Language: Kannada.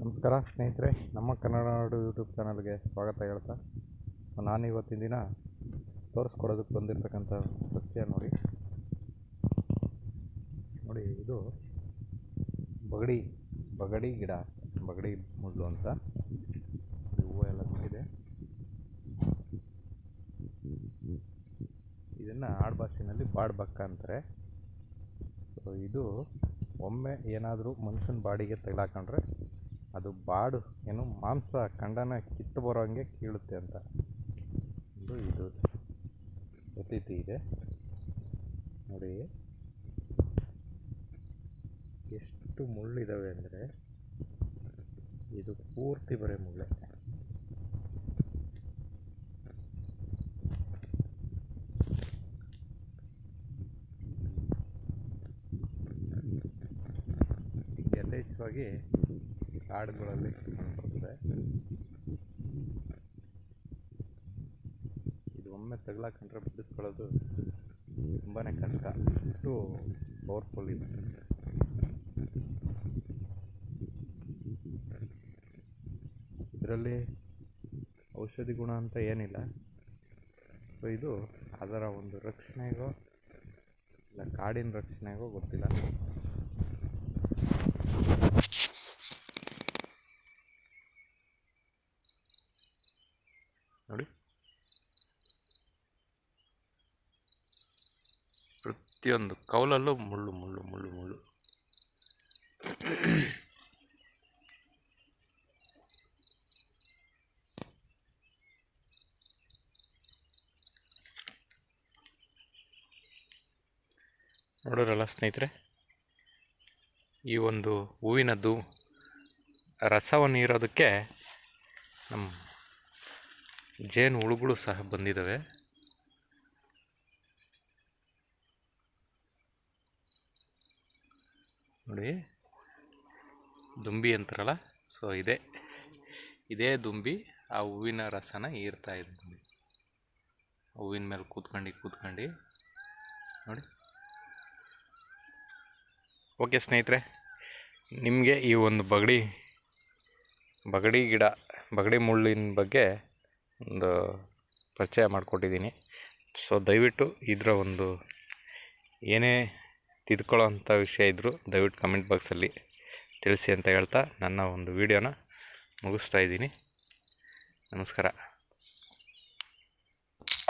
ನಮಸ್ಕಾರ ಸ್ನೇಹಿತರೆ, ನಮ್ಮ ಕನ್ನಡ ನಾಡು ಯೂಟ್ಯೂಬ್ ಚಾನಲ್ಗೆ ಸ್ವಾಗತ ಹೇಳ್ತಾ. ನಾನು ಇವತ್ತಿನ ದಿನ ತೋರಿಸ್ಕೊಡೋದಕ್ಕೆ ಬಂದಿರತಕ್ಕಂಥ ಸಸ್ಯ ನೋಡಿ. ನೋಡಿ, ಇದು ಬಗಡಿ ಬಗಡಿ ಗಿಡ, ಬಗಡಿ ಮುಳ್ಳು ಅಂತ. ಹೂವು ಎಲ್ಲ ಬಂದಿದೆ ಇದನ್ನು ಆಡ್ಭಾಷೆಯಲ್ಲಿ ಬಾಡ್ಬಕ್ಕ ಅಂತಾರೆ. ಸೊ ಇದು ಒಮ್ಮೆ ಏನಾದರೂ ಮನುಷ್ಯನ ಬಾಡಿಗೆ ತಗಲಾಕೊಂಡ್ರೆ ಅದು ಬಾಡು, ಏನು ಮಾಂಸ ಖಂಡನ ಕಿತ್ತು ಬರೋ ಹಂಗೆ ಕೀಳುತ್ತೆ ಅಂತ. ಇದು ಇದು ಪ್ರತೀತಿ ಇದೆ. ನೋಡಿ. ಎಷ್ಟು ಮುಳ್ಳಿದ್ದಾವೆ ಅಂದರೆ ಇದು ಪೂರ್ತಿ ಬರೀ ಮುಳ್ಳೆ. ಯಥೇಚ್ಛವಾಗಿ ಕಾಡುಗಳಲ್ಲಿ ಕಂಡುಬರ್ತದೆ ಇದು ಒಮ್ಮೆ ತಗಲಾಕೊಂಡ್ರೆ ಬಿಡಿಸ್ಕೊಳ್ಳೋದು ತುಂಬಾ ಕಷ್ಟ. ಅಷ್ಟು ಪವರ್ಫುಲ್ ಇದೆ. ಇದರಲ್ಲಿ ಔಷಧಿ ಗುಣ ಅಂತ ಏನಿಲ್ಲ. ಸೊ ಇದು ಅದರ ಒಂದು ರಕ್ಷಣೆಗೋ, ಇಲ್ಲ ಕಾಡಿನ ರಕ್ಷಣೆಗೋ ಗೊತ್ತಿಲ್ಲ. ನೋಡಿ. ಪ್ರತಿಯೊಂದು ಕೌಲಲ್ಲೂ ಮುಳ್ಳು ಮುಳ್ಳು ಮುಳ್ಳು ಮುಳ್ಳು. ನೋಡೋರಲ್ಲ ಸ್ನೇಹಿತರೆ, ಈ ಒಂದು ಹೂವಿನದ್ದು ರಸವನ್ನು ಇರೋದಕ್ಕೆ ನಮ್ಮ ಜೇನು ಹುಳುಗಳು ಸಹ ಬಂದಿದ್ದಾವೆ ನೋಡಿ, ದುಂಬಿ ಅಂತಾರಲ್ಲ, ಸೊ ಇದೆ, ಇದೇ ದುಂಬಿ, ಆ ಹೂವಿನ ರಸನ ಹೀರ್ತಾ ದುಂಬಿ ಹೂವಿನ ಮೇಲೆ ಕೂತ್ಕೊಂಡು ಕೂತ್ಕೊಂಡು, ನೋಡಿ. ಓಕೆ ಸ್ನೇಹಿತರೆ, ನಿಮಗೆ ಈ ಒಂದು ಬಗಡಿ ಬಗಡಿ ಗಿಡ, ಬಗಡಿ ಮುಳ್ಳಿನ ಬಗ್ಗೆ ಒಂದು ಪರಿಚಯ ಮಾಡಿಕೊಟ್ಟಿದ್ದೀನಿ. ಸೊ ದಯವಿಟ್ಟು ಇದರ ಒಂದು ಏನೇ ತಿದ್ಕೊಳ್ಳೋ ವಿಷಯ ಇದ್ದರೂ ದಯವಿಟ್ಟು ಕಮೆಂಟ್ ಬಾಕ್ಸಲ್ಲಿ ತಿಳಿಸಿ ಅಂತ ಹೇಳ್ತಾ ನನ್ನ ಒಂದು ವಿಡಿಯೋನ ಮುಗಿಸ್ತಾ ಇದ್ದೀನಿ. ನಮಸ್ಕಾರ.